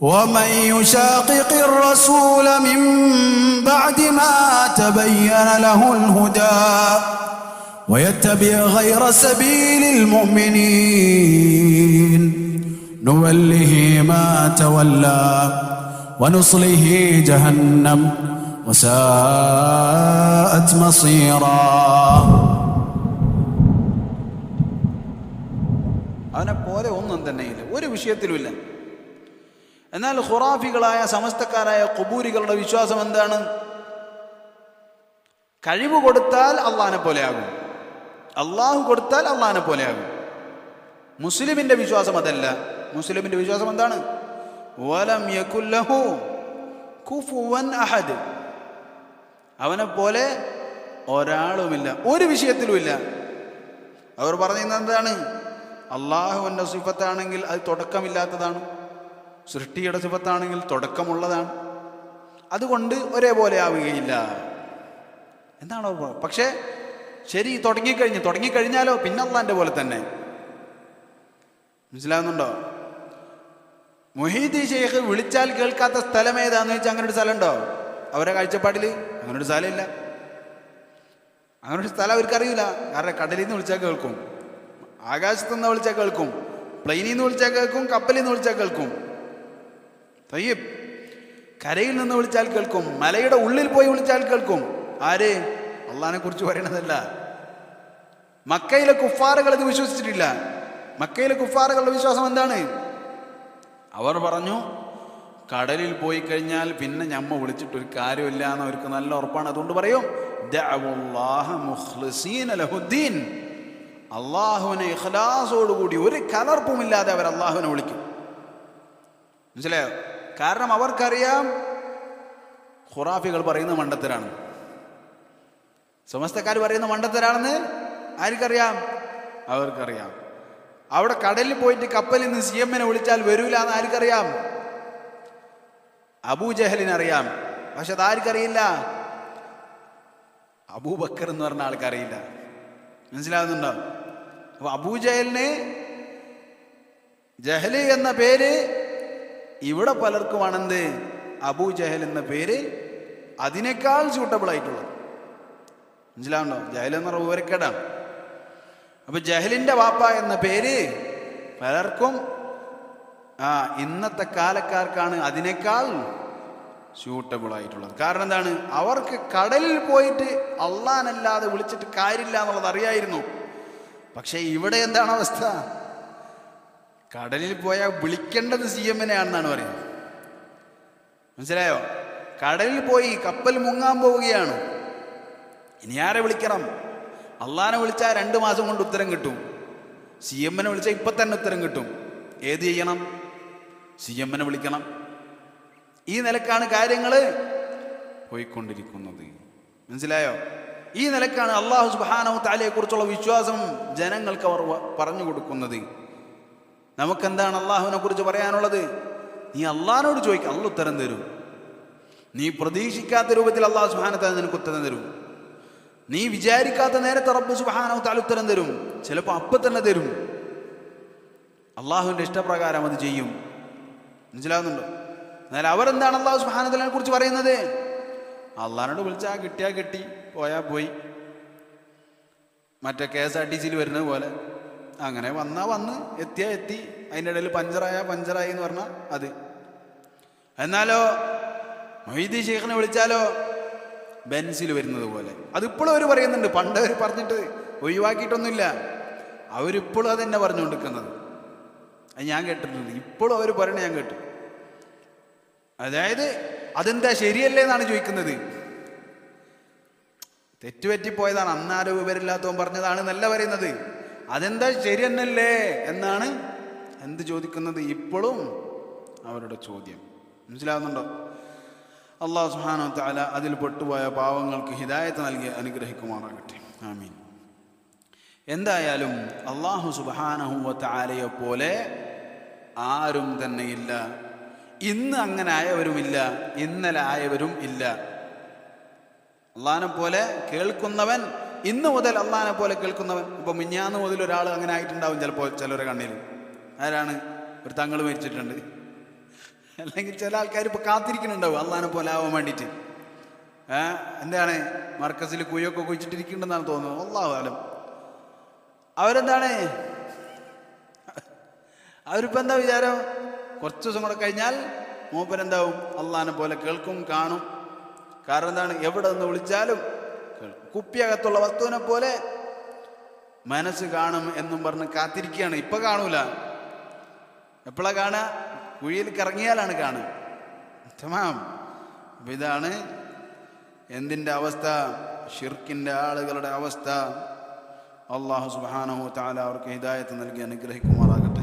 ومن يشاقق الرسول من بعد ما تبين له الهدى ويتبع غير سبيل المؤمنين نوله ما تولى ونصله جهنم وساءت مصيرا അവനെ പോലെ ഒന്നും തന്നെയില്ല ഒരു വിഷയത്തിലുമില്ല എന്നാൽ ഖുറാഫികളായ സമസ്തക്കാരായ കുബൂരികളുടെ വിശ്വാസം എന്താണ്? കഴിവ് കൊടുത്താൽ അള്ളഹാനെ പോലെയാകും. അള്ളാഹു കൊടുത്താൽ അള്ളഹാനെ പോലെയാകും. മുസ്ലിമിന്റെ വിശ്വാസം അതല്ല. മുസ്ലിമിന്റെ വിശ്വാസം എന്താണ്? വലം യകുല്ലഹു അഹദ്. അവനെ പോലെ ഒരാളുമില്ല. ഒരു വിഷയത്തിലുമില്ല. അവർ പറയുന്നത് എന്താണ്? അള്ളാഹുവിന്റെ സിഫത്താണെങ്കിൽ അത് തുടക്കമില്ലാത്തതാണ്. സൃഷ്ടിയുടെ സിഫത്താണെങ്കിൽ തുടക്കമുള്ളതാണ്. അതുകൊണ്ട് ഒരേപോലെ ആവുകയില്ല. എന്താണോ പക്ഷേ ശരി തുടങ്ങിക്കഴിഞ്ഞു. തുടങ്ങിക്കഴിഞ്ഞാലോ പിന്നെ അള്ളാന്റെ പോലെ തന്നെ. മനസ്സിലാകുന്നുണ്ടോ മൊഹീദി ഷെയ്ഖ് വിളിച്ചാൽ കേൾക്കാത്ത സ്ഥലം ഏതാന്ന് വെച്ചാൽ അങ്ങനെ ഒരു സ്ഥലമുണ്ടോ? അവരെ കാഴ്ചപ്പാടിൽ അങ്ങനെ ഒരു സ്ഥലമില്ല. അങ്ങനെ ഒരു സ്ഥലം അവർക്കറിയില്ല കാരണം കടലിൽ നിന്ന് വിളിച്ചാൽ കേൾക്കും. ആകാശത്തു നിന്ന് വിളിച്ചാൽ കേൾക്കും. പ്ലെയിനിൽ നിന്ന് വിളിച്ചാൽ കേൾക്കും. കപ്പലിൽ നിന്ന് വിളിച്ചാൽ കേൾക്കും. തയ്യബ് കരയിൽ നിന്ന് വിളിച്ചാൽ കേൾക്കും മലയുടെ ഉള്ളിൽ പോയി വിളിച്ചാൽ കേൾക്കും. ആര്? അള്ളഹാനെ കുറിച്ച് പറയണതല്ല. മക്കയിലെ കുഫാറുകൾ ഇത് വിശ്വസിച്ചിട്ടില്ല. മക്കയിലെ കുഫാറുകളുടെ വിശ്വാസം എന്താണ്? അവർ പറഞ്ഞു കടലിൽ പോയി കഴിഞ്ഞാൽ പിന്നെ ഞമ്മ വിളിച്ചിട്ട് ഒരു കാര്യമില്ല എന്ന് അവർക്ക് നല്ല ഉറപ്പാണ്. അതുകൊണ്ട് പറയും. അള്ളാഹുവിനെ ഇഖ്ലാസോടുകൂടി ഒരു കലർപ്പുമില്ലാതെ അവർ അള്ളാഹുവിനെ വിളിക്കും. മനസ്സിലായോ? കാരണം അവർക്കറിയാം ഖുറാഫികൾ പറയുന്ന മണ്ടത്തരാണ് സമസ്തക്കാർ പറയുന്ന മണ്ടത്തരാണെന്ന് ആർക്കറിയാം? അവർക്കറിയാം. അവിടെ കടലിൽ പോയിട്ട് കപ്പലിൽ നിന്ന് സി എമ്മിനെ വിളിച്ചാൽ വരൂല എന്ന് ആർക്കറിയാം? അബൂജഹലിന് അറിയാം പക്ഷെ അത് ആർക്കറിയില്ല? അബൂബക്കർ എന്ന് പറഞ്ഞ ആൾക്കറിയില്ല. മനസ്സിലാകുന്നുണ്ടോ അപ്പൊ അബൂജഹലിന് ജഹലി എന്ന പേര് ഇവിടെ പലർക്കുമാണെന്ത്? അബൂജഹൽ എന്ന പേര് അതിനേക്കാൾ സ്യൂട്ടബിൾ ആയിട്ടുള്ളത്. മനസ്സിലാവുണ്ടോ ജഹൽ എന്ന് പറഞ്ഞ വിവരക്കേടാണ്. അപ്പൊ ജഹലിന്റെ വാപ്പ എന്ന പേര് പലർക്കും ആ ഇന്നത്തെ കാലക്കാർക്കാണ് അതിനേക്കാൾ സ്യൂട്ടബിൾ ആയിട്ടുള്ളത്. കാരണം എന്താണ്? അവർക്ക് കടലിൽ പോയിട്ട് അള്ളാനല്ലാതെ വിളിച്ചിട്ട് കാര്യമില്ല എന്നുള്ളത് അറിയായിരുന്നു. പക്ഷേ ഇവിടെ എന്താണ് അവസ്ഥ? കടലിൽ പോയാൽ വിളിക്കേണ്ടത് സി എമ്മിനെയാണെന്നാണ് പറയുന്നത്. മനസ്സിലായോ? കടലിൽ പോയി കപ്പൽ മുങ്ങാൻ പോവുകയാണ്. ഇനി ആരെ വിളിക്കണം? അള്ളാനെ വിളിച്ചാൽ രണ്ട് മാസം കൊണ്ട് ഉത്തരം കിട്ടും. സി എമ്മിനെ വിളിച്ചാൽ ഇപ്പം തന്നെ ഉത്തരം കിട്ടും. ഏത് ചെയ്യണം? സി എമ്മിനെ വിളിക്കണം. ഈ നിലക്കാണ് കാര്യങ്ങൾ പോയിക്കൊണ്ടിരിക്കുന്നത്. മനസ്സിലായോ? ഈ നിലക്കാണ് അള്ളാഹു സുബാനോ താലയെ കുറിച്ചുള്ള വിശ്വാസം ജനങ്ങൾക്ക് അവർ പറഞ്ഞു കൊടുക്കുന്നത്. നമുക്കെന്താണ് അള്ളാഹുവിനെ കുറിച്ച് പറയാനുള്ളത്? നീ അള്ളാഹിനോട് ചോദിക്കുക അള്ള ഉത്തരം തരും. നീ പ്രതീക്ഷിക്കാത്ത രൂപത്തിൽ അള്ളാഹു സുബാനത്താൽ നിനക്ക് ഉത്തരം തരും. നീ വിചാരിക്കാത്ത നേരത്തെ റബ്ബ് സുബാനവ് താൽ ഉത്തരം തരും. ചിലപ്പോൾ അപ്പം തന്നെ തരും. അള്ളാഹുവിന്റെ ഇഷ്ടപ്രകാരം അത് ചെയ്യും. മനസ്സിലാവുന്നുണ്ടോ? എന്നാൽ അവരെന്താണ് അള്ളാഹു സുബാനത്തിനെ കുറിച്ച് പറയുന്നത്? അള്ളാഹിനോട് വിളിച്ചാൽ കിട്ടിയാൽ കിട്ടി പോയാൽ പോയി. മറ്റേ കെ എസ് ആർ ടി സിയിൽ വരുന്നത് പോലെ. അങ്ങനെ വന്നാൽ വന്ന് എത്തിയാൽ എത്തി. അതിന്റെ ഇടയിൽ പഞ്ചറായ പഞ്ചറായി എന്ന് പറഞ്ഞാൽ അത്. എന്നാലോ മൊയ്തി ഷെയ്ഖിനെ വിളിച്ചാലോ? ബെൻസിൽ വരുന്നത് പോലെ. അതിപ്പോഴും അവർ പറയുന്നുണ്ട്. പണ്ട് അവർ പറഞ്ഞിട്ട് ഒഴിവാക്കിയിട്ടൊന്നുമില്ല. അവരിപ്പോഴും അത് പറഞ്ഞു പറഞ്ഞുകൊണ്ടിരിക്കുന്നത്. അത് ഞാൻ കേട്ടിട്ടുണ്ട്. ഇപ്പോഴും അവർ പറയണ ഞാൻ കേട്ടു. അതായത് അതെന്താ ശരിയല്ലേ എന്നാണ് ചോദിക്കുന്നത്. തെറ്റുപറ്റിപ്പോയതാണ്. അന്നാരോ വിവരമില്ലാത്തവൻ പറഞ്ഞതാണ് എന്നല്ല പറയുന്നത്. അതെന്താ ശരി എന്നല്ലേ എന്നാണ് എന്ത് ചോദിക്കുന്നത് ഇപ്പോഴും അവരുടെ ചോദ്യം. മനസ്സിലാവുന്നുണ്ടോ? അള്ളാഹു സുഹാനോ താല അതിൽ പെട്ടുപോയ പാവങ്ങൾക്ക് ഹിദായത്ത് നൽകി അനുഗ്രഹിക്കുമാറാകട്ടെ. ആമീൻ. എന്തായാലും അള്ളാഹു സുബാനഹുവ താലയെ പോലെ ആരും തന്നെ ഇല്ല. ഇന്ന് അങ്ങനെ ആയവരുമില്ല ഇന്നലെ ആയവരും ഇല്ല. അള്ളഹാനെ പോലെ കേൾക്കുന്നവൻ ഇന്ന് മുതൽ അള്ളഹാനെ പോലെ കേൾക്കുന്നവൻ ഇപ്പൊ മിഞ്ഞാന്ന് മുതൽ ഒരാൾ അങ്ങനെ ആയിട്ടുണ്ടാവും ചിലപ്പോൾ ചിലരെ കണ്ണിൽ. ആരാണ്? ഒരു തങ്ങൾ മരിച്ചിട്ടുണ്ട്. അല്ലെങ്കിൽ ചില ആൾക്കാർ ഇപ്പൊ കാത്തിരിക്കുന്നുണ്ടാവും അള്ളഹാനെ പോലെ ആവാൻ വേണ്ടിയിട്ട്. എന്താണ്? മർക്കസിൽ കുയ്യൊക്കെ കുഴിച്ചിട്ടിരിക്കുന്നുണ്ടെന്നാണ് തോന്നുന്നത്. അള്ളാഹുലം അവരെന്താണ്? അവരിപ്പോ എന്താ വിചാരം? കുറച്ച് ദിവസം കൂടെ കഴിഞ്ഞാൽ മൂപ്പരെന്താവും? അള്ളഹാനെ പോലെ കേൾക്കും കാണും. കാരണം എന്താണ്? എവിടെ നിന്ന് വിളിച്ചാലും കുപ്പിയകത്തുള്ള വസ്തുവിനെ പോലെ മനസ്സ് കാണും എന്നും പറഞ്ഞ് കാത്തിരിക്കുകയാണ്. ഇപ്പൊ കാണൂല. എപ്പോഴാ കാണുക? കുഴിയിൽ കറങ്ങിയാലാണ് കാണുക. തമാം. ഇതാണ് എന്തിന്റെ അവസ്ഥ? ഷിർക്കിന്റെ ആളുകളുടെ അവസ്ഥ. അള്ളാഹു സുബാനഹു താല അവർക്ക് ഹിദായത്ത് നൽകി അനുഗ്രഹിക്കുമാറാകട്ടെ.